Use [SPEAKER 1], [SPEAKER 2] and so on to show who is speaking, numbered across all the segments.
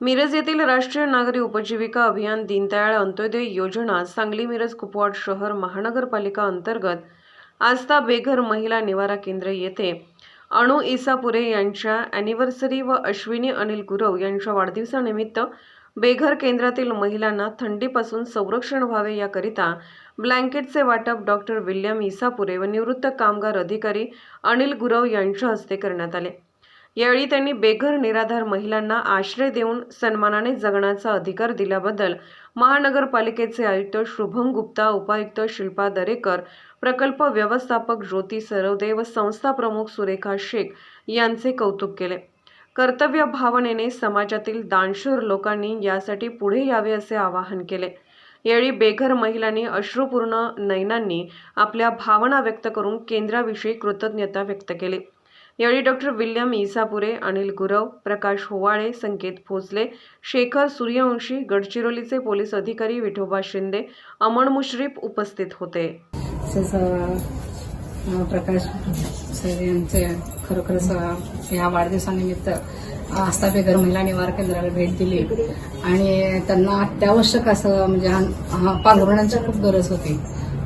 [SPEAKER 1] मिरज येथील राष्ट्रीय नागरी उपजीविका अभियान दीनदयाळ अंत्योदय योजना सांगली मिरज कुपवाड शहर महानगरपालिका अंतर्गत आस्था बेघर महिला निवारा केंद्र येथे अणु इसापुरे यांच्या अॅनिव्हर्सरी व अश्विनी अनिल गुरव यांच्या वाढदिवसानिमित्त बेघर केंद्रातील महिलांना थंडीपासून संरक्षण व्हावे याकरिता ब्लँकेटचे वाटप डॉक्टर विल्यम इसापुरे व निवृत्त कामगार अधिकारी अनिल गुरव यांच्या हस्ते करण्यात आले. यावेळी त्यांनी बेघर निराधार महिलांना आश्रय देऊन सन्मानाने जगण्याचा अधिकार दिल्याबद्दल महानगरपालिकेचे आयुक्त शुभम गुप्ता उपायुक्त शिल्पा दरेकर प्रकल्प व्यवस्थापक ज्योती सरवदे व संस्था प्रमुख सुरेखा शेख यांचे कौतुक केले. कर्तव्य भावनेने समाजातील दानशूर लोकांनी यासाठी पुढे यावे असे आवाहन केले. यावेळी बेघर महिलांनी अश्रुपूर्ण नयनांनी आपल्या भावना व्यक्त करून केंद्राविषयी कृतज्ञता व्यक्त केली. यावेळी डॉक्टर विल्यम इसापुरे अनिल गुरव प्रकाश होवाळे संकेत भोसले शेखर सूर्यवंशी गडचिरोलीचे पोलीस अधिकारी विठोबा शिंदे अमन मुश्रीफ उपस्थित होते.
[SPEAKER 2] प्रकाश सर यांचे खरोखरच या वाढदिवसानिमित्त आस्था बेघर महिला निवार केंद्राला भेट दिली. आणि त्यांना अत्यावश्यक असं म्हणजे हा- पांघरुणांची खूप गरज होती.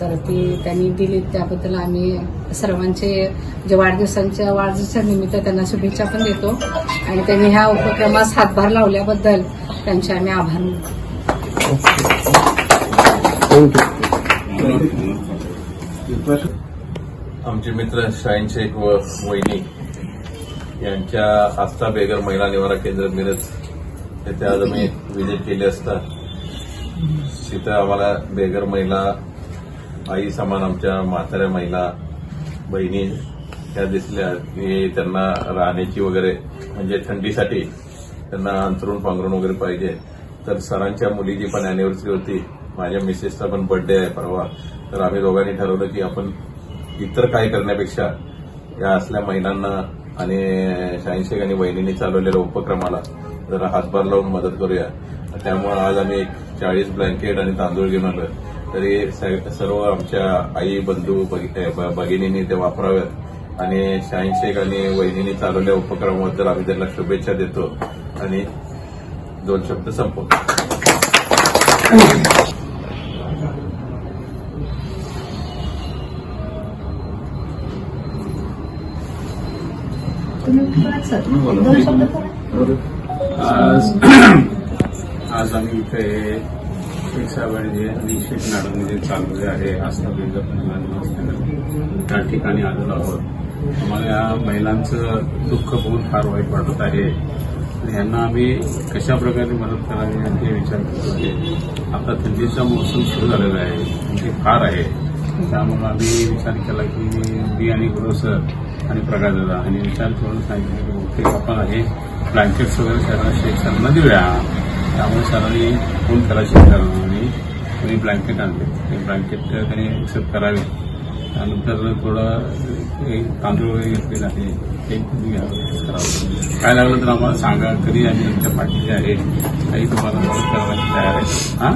[SPEAKER 2] तर ती त्यांनी दिली. त्याबद्दल आम्ही सर्वांचे जे वाढदिवसांच्या वाढदिवसा निमित्त त्यांना शुभेच्छा पण देतो. आणि त्यांनी ह्या उपक्रमास हातभार लावल्याबद्दल त्यांचे आम्ही आभार मानतो.
[SPEAKER 3] आमचे मित्र शाहीन शेख व वहिनी यांच्या आस्था बेगर महिला निवारा केंद्र मिरज येथे आज आम्ही व्हिजिट केली असता. तिथं आम्हाला बेगर महिला आई समान आमच्या म्हाताऱ्या महिला बहिणी ह्या दिसल्या. की त्यांना राहण्याची वगैरे म्हणजे थंडीसाठी त्यांना अंतरून पांघरून वगैरे पाहिजे. तर सरांच्या मुलीची पण अॅनिव्हर्सरी होती. माझ्या मिसेसचा पण बर्थडे आहे परवा. तर आम्ही दोघांनी ठरवलं की आपण इतर काय करण्यापेक्षा या असल्या महिलांना आणि शहाऐंशी आणि वहिनींनी चालवलेल्या उपक्रमाला जरा हातभार लावून मदत करूया. त्यामुळे आज आम्ही एक चाळीस ब्लँकेट आणि तांदूळ घेऊन आलो तरी सर्व आमच्या आई बंधू भगिनींनी ते वापराव्यात आणि शाहीनशेख आणि वहिनींनी चालवलेल्या उपक्रमाबद्दल आम्ही त्यांना शुभेच्छा देतो. आणि दोन शब्द संपवतो.
[SPEAKER 4] आज आज आम्ही इथे शेख साहेबांचे शेख मॅडम जे चालवले आहे आस्था बेगर महिलांना त्या ठिकाणी आलेलो आहोत. आम्हाला या महिलांचं दुःख बघून फार वाईट वाटत आहे. यांना आम्ही कशा प्रकारे मदत करावी याचे विचार करतो आहे. आता थंडीचा मोसम सुरू झालेला आहे. थंडी फार आहे. त्यामुळे आम्ही विचार केला की मी आणि सर आणि प्रकाश दादा आणि विचार करून सांगितलं की ओके आपण आहे. ब्लँकेट्स वगैरे त्यांना शेख देऊया त्यामुळे सरांनी फोन करा सरांना आणि त्यांनी ब्लँकेट आणले. ते ब्लँकेट त्यांनी एक्सेप्ट करावे. त्यानंतर थोडं एक तांदूळ वगैरे घेतलेलं आहे ते करावं काय लागलं तर आम्हाला सांगा. कधी आम्ही तुमच्या पाठीचे आहे. काही तुम्हाला मदत करायला तयार आहे. हां?